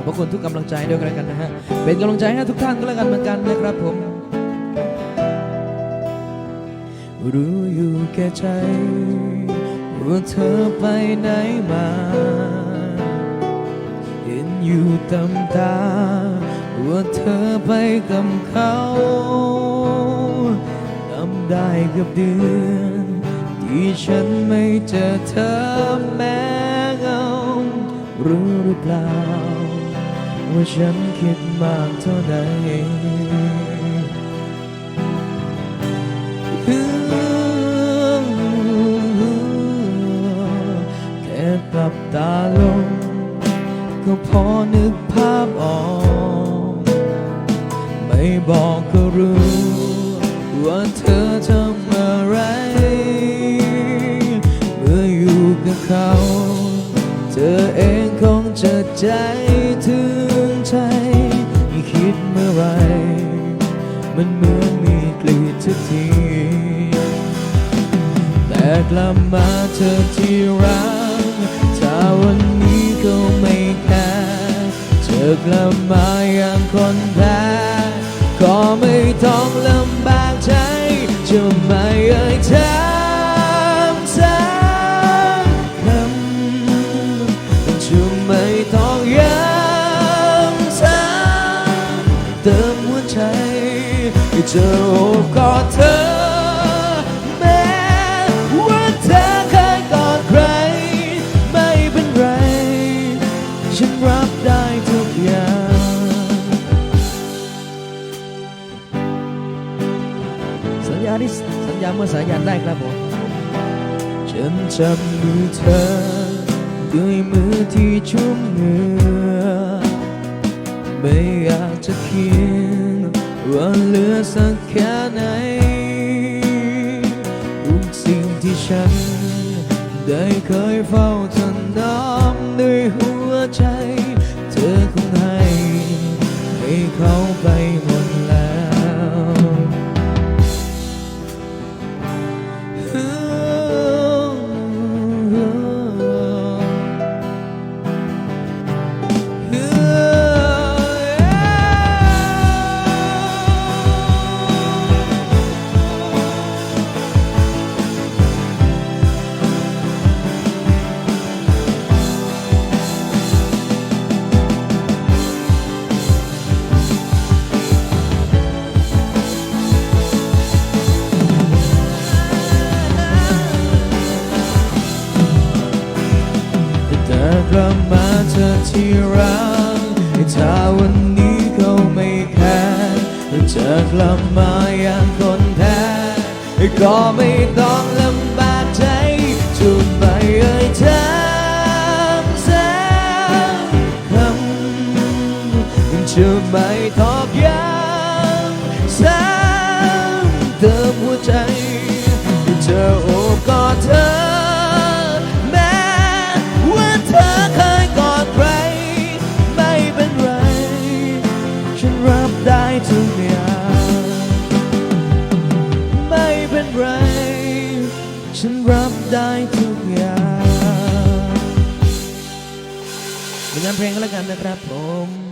อบพระคุณทุกกำลังใจด้วยกันแล้วกันนะฮะ เป็นกำลังใจให้ทุกท่านก็แล้วกันเหมือนกันนะครับผม รู้อยู่แก่ใจว่าเธอไปไหนมา เห็นอยู่ตำตาว่าเธอไปกับเขาจำได้เกับเดือนที่ฉันไม่เจอเธอแม้เงารู้หรือเปล่า ว่าฉันคิดมากเท่าไหนแค่กลับตาลง ก็พอนึกภาพออก ไม่บอกก็รู้ ว่าเธอทำอะไร เมื่ออยู่กับเขา เธอเองคงจะใจถึง คิดเมื่อไร มันเหมือนมีกลิ่นทุกที แต่กลับมาเธอที่รักถ้าวันนี้ก็ไม่แค่เธอกลับมา เจอโอบกอดเธอ แม้ว่าเธอเคยกอดใคร ไม่เป็นไร ฉันรับได้ทุกอย่าง สัญญาที่สัญญาเมื่อสายันได้ครับผม ฉันจับมือเธอ ด้วยมือที่ชุ่มเหงื่อไม่อยากจะคิด ว่าเหลือสักแค่ไหนทุกสิ่งที่ฉัน ได้เคยเฝ้า กลับมาเธอที่รักถ้าวันนี้เขาไม่แคร์จะกลับมาอย่างคนแท้ก็ไม่ต้องลำ ฉันรับได้ทุกอย่าง ไม่เป็นไร ฉันรับได้ทุกอย่างเป็นงานเพลงก็แล้วกันนะครับผม